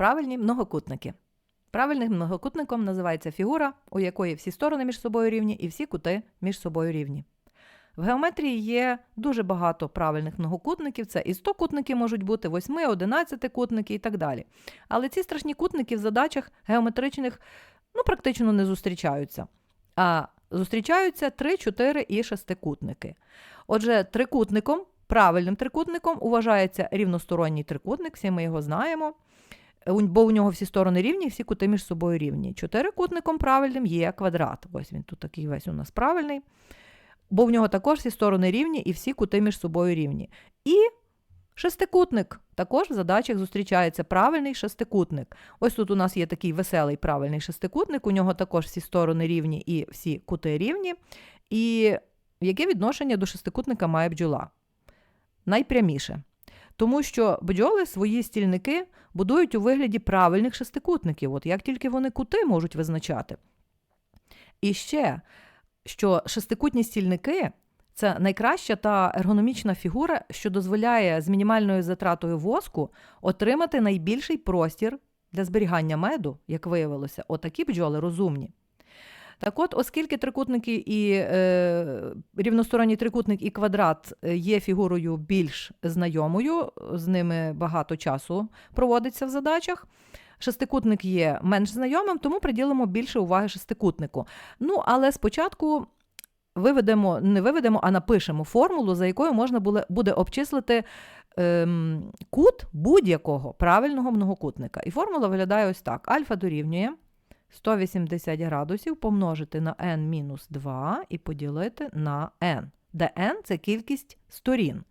Правильні многокутники. Правильним многокутником називається фігура, у якої всі сторони між собою рівні і всі кути між собою рівні. В геометрії є дуже багато правильних многокутників. Це і 100 кутники можуть бути, 8, 11 кутники і так далі. Але ці страшні кутники в задачах геометричних ну, практично не зустрічаються. А зустрічаються 3, 4 і шестикутники. Отже, трикутником, правильним трикутником вважається рівносторонній трикутник, всі ми його знаємо. Бо у нього всі сторони рівні, всі кути між собою рівні. Чотирикутником правильним є квадрат. Ось він тут такий весь у нас правильний. Бо в нього також всі сторони рівні і всі кути між собою рівні. І шестикутник. Також в задачах зустрічається правильний шестикутник. Ось тут у нас є такий веселий правильний шестикутник, у нього також всі сторони рівні і всі кути рівні. І яке відношення до шестикутника має бджола? Найпряміше. Тому що бджоли свої стільники будують у вигляді правильних шестикутників, от як тільки вони кути можуть визначати. І ще, що шестикутні стільники це найкраща та ергономічна фігура, що дозволяє з мінімальною затратою воску отримати найбільший простір для зберігання меду, як виявилося, отакі бджоли розумні. Так от, оскільки трикутники і е, рівносторонній трикутник і квадрат е, є фігурою більш знайомою, з ними багато часу проводиться в задачах. Шестикутник є менш знайомим, тому приділимо більше уваги шестикутнику. Ну, але спочатку виведемо, не виведемо, а напишемо формулу, за якою можна буде обчислити ем, кут будь-якого правильного многокутника. І формула виглядає ось так: альфа дорівнює 180 градусів помножити на n-2 і поділити на n, де n – це кількість сторін.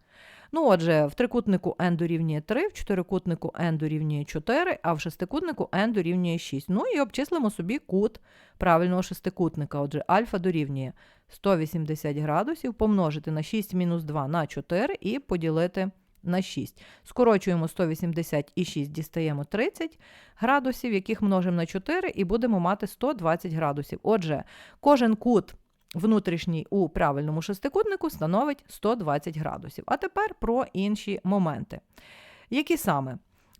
Ну, отже, в трикутнику n дорівнює 3, в чотирикутнику n дорівнює 4, а в шестикутнику n дорівнює 6. Ну і обчислимо собі кут правильного шестикутника. Отже, альфа дорівнює 180 градусів помножити на 6 мінус 2 на 4 і поділити на 6. Скорочуємо 180 і 6, дістаємо 30 градусів, яких множимо на 4, і будемо мати 120 градусів. Отже, кожен кут внутрішній у правильному шестикутнику становить 120 градусів. А тепер про інші моменти. Які саме?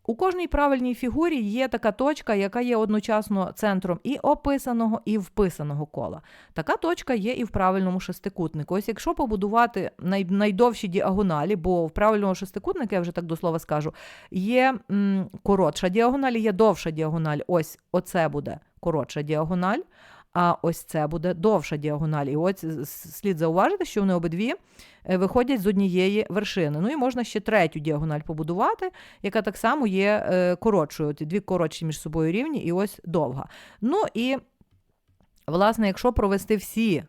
У кожній правильній фігурі є така точка, яка є одночасно центром і описаного, і вписаного кола. Така точка є і в правильному шестикутнику. Ось якщо побудувати най, найдовші діагоналі, бо в правильному шестикутнику, я вже так до слова скажу, є коротша діагональ, є довша діагональ. Ось оце буде коротша діагональ, а ось це буде довша діагональ. І ось слід зауважити, що вони обидві е, виходять з однієї вершини. Ну і можна ще третю діагональ побудувати, яка так само є е, коротшою. От Дві коротші між собою рівні, і ось довга. Ну і, власне, якщо провести всі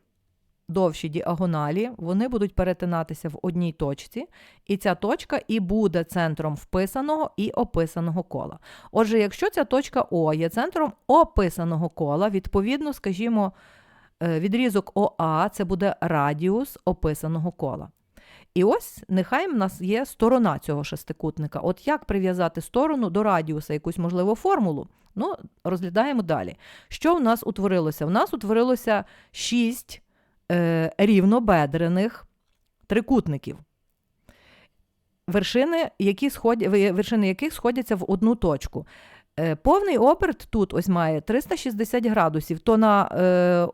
довші діагоналі, вони будуть перетинатися в одній точці, і ця точка і буде центром вписаного і описаного кола. Отже, якщо ця точка О є центром описаного кола, відповідно, скажімо, е, відрізок ОА це буде радіус описаного кола. І ось нехай в нас є сторона цього шестикутника. От як прив'язати сторону до радіуса, якусь можливу формулу? Ну, розглядаємо далі. Що в нас утворилося? В нас утворилося шість е, рівнобедрених трикутників, вершини, які сходя, вершини яких сходяться в одну точку. Е, повний оберт тут ось має 360 градусів, то на е,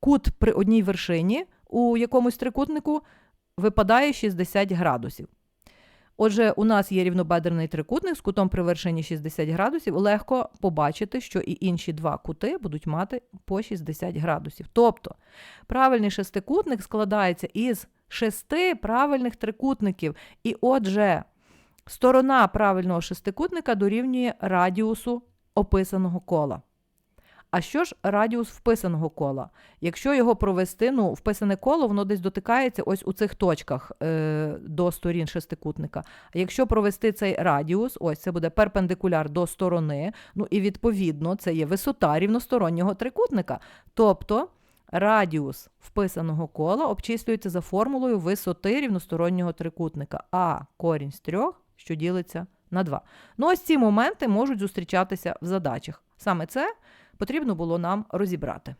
кут при одній вершині у якомусь трикутнику випадає 60 градусів. Отже, у нас є рівнобедрений трикутник з кутом при вершині 60 градусів. Легко побачити, що і інші два кути будуть мати по 60 градусів. Тобто правильний шестикутник складається із шести правильних трикутників. І отже, сторона правильного шестикутника дорівнює радіусу описаного кола. А що ж радіус вписаного кола? Якщо його провести, ну, вписане коло, воно десь дотикається ось у цих точках е, до сторін шестикутника. А якщо провести цей радіус, ось це буде перпендикуляр до сторони, ну і відповідно це є висота рівностороннього трикутника. Тобто радіус вписаного кола обчислюється за формулою висоти рівностороннього трикутника, а корінь з трьох, що ділиться на 2. Ну, ось ці моменти можуть зустрічатися в задачах. Саме це потрібно було нам розібрати.